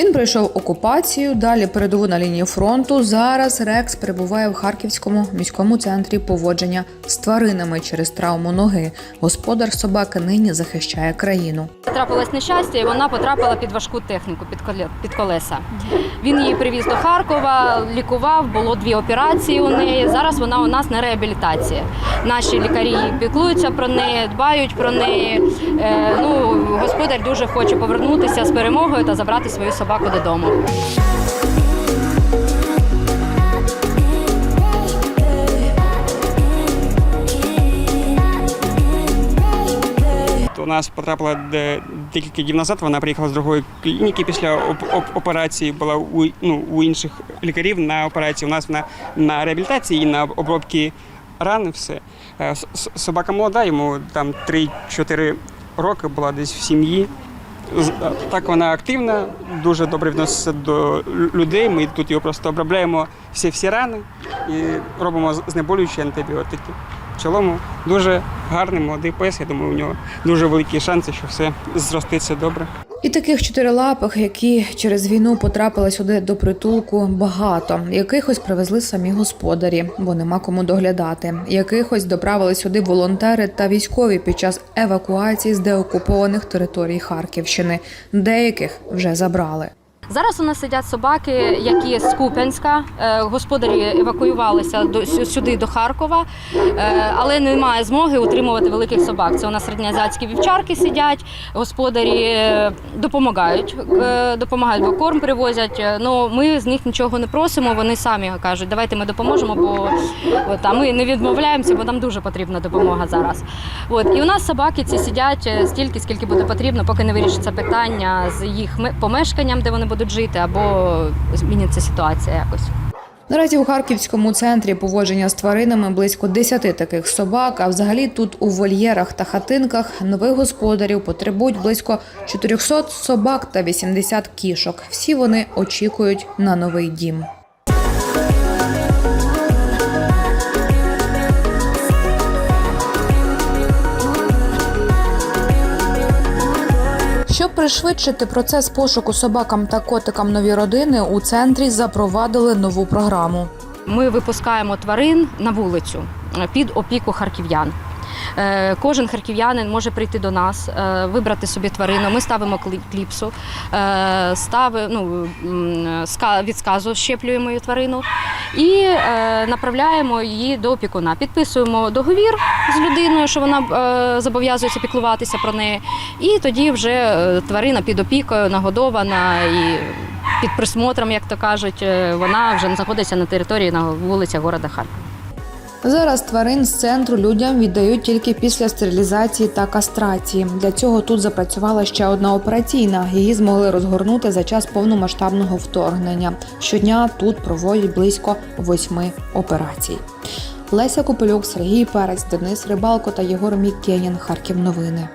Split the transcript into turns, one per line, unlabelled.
Він пройшов окупацію, далі передову на лінії фронту. Зараз Рекс перебуває в Харківському міському центрі поводження з тваринами через травму ноги. Господар собаки нині захищає країну.
Трапилось нещастя, і вона потрапила під важку техніку під коле- під колеса. Він її привіз до Харкова, лікував, було дві операції у неї. Зараз вона у нас на реабілітації. Наші лікарі піклуються про неї, дбають про неї. Господар дуже хоче повернутися з перемогою та забрати свою собаку додому.
У нас потрапила де- декілька днів назад. Вона приїхала з другої клініки після оп- оп- операції. Була у, ну, у інших лікарів на операції. У нас вона на реабілітації на обробки ран. Все Е, собака молода, йому там 3-4 роки була десь в сім'ї. Так вона активна, дуже добре відноситься до людей. Ми тут його просто обробляємо всі всі рани і робимо знеболюючі антибіотики. В цілому дуже гарний молодий пес. Я думаю, у нього дуже великі шанси, що все зроститься добре.
І таких чотирилапих, які через війну потрапили сюди до притулку, багато. Якихось привезли самі господарі, бо нема кому доглядати. Якихось доправили сюди волонтери та військові під час евакуації з деокупованих територій Харківщини. Деяких вже забрали.
Зараз у нас сидять собаки, які з Куп'янська. Е, Господарі евакуювалися сюди до Харкова, е, але немає змоги утримувати великих собак. Це у нас середньоазіатські вівчарки сидять. Господарі е, допомагають, допомагають, бо корм привозять. Ну ми з них нічого не просимо. Вони самі кажуть, давайте ми допоможемо, бо от, а ми не відмовляємося, бо нам дуже потрібна допомога зараз. От і у нас собаки ці сидять стільки, скільки буде потрібно, поки не вирішиться питання з їх помешканням, де вони будуть жити, або зміниться ситуація якось.
Наразі у Харківському центрі поводження з тваринами близько 10 таких собак. А взагалі тут у вольєрах та хатинках нових господарів потребують близько 400 собак та 80 кішок. Всі вони очікують на новий дім. Щоб пришвидшити процес пошуку собакам та котикам нові родини, у центрі запровадили нову програму.
Ми випускаємо тварин на вулицю е, під опіку харків'ян. Е, Кожен харків'янин може прийти до нас, е, вибрати собі тварину. Ми ставимо клі- кліпсу, е, стави, ну, м, від сказу щеплюємо її тварину і е, направляємо її до опікуна. Підписуємо договір з людиною, що вона е, зобов'язується піклуватися про неї. І тоді вже е, тварина під опікою, нагодована і під присмотром, як то кажуть, е, вона вже знаходиться на території на вулицях города Харкова.
Зараз тварин з центру людям віддають тільки після стерилізації та кастрації. Для цього тут запрацювала ще одна операційна. Її змогли розгорнути за час повномасштабного вторгнення. Щодня тут проводять близько восьми операцій. Леся Копилюк, Сергій Перець, Денис Рибалко та Єгор Мікенін. Харків новини.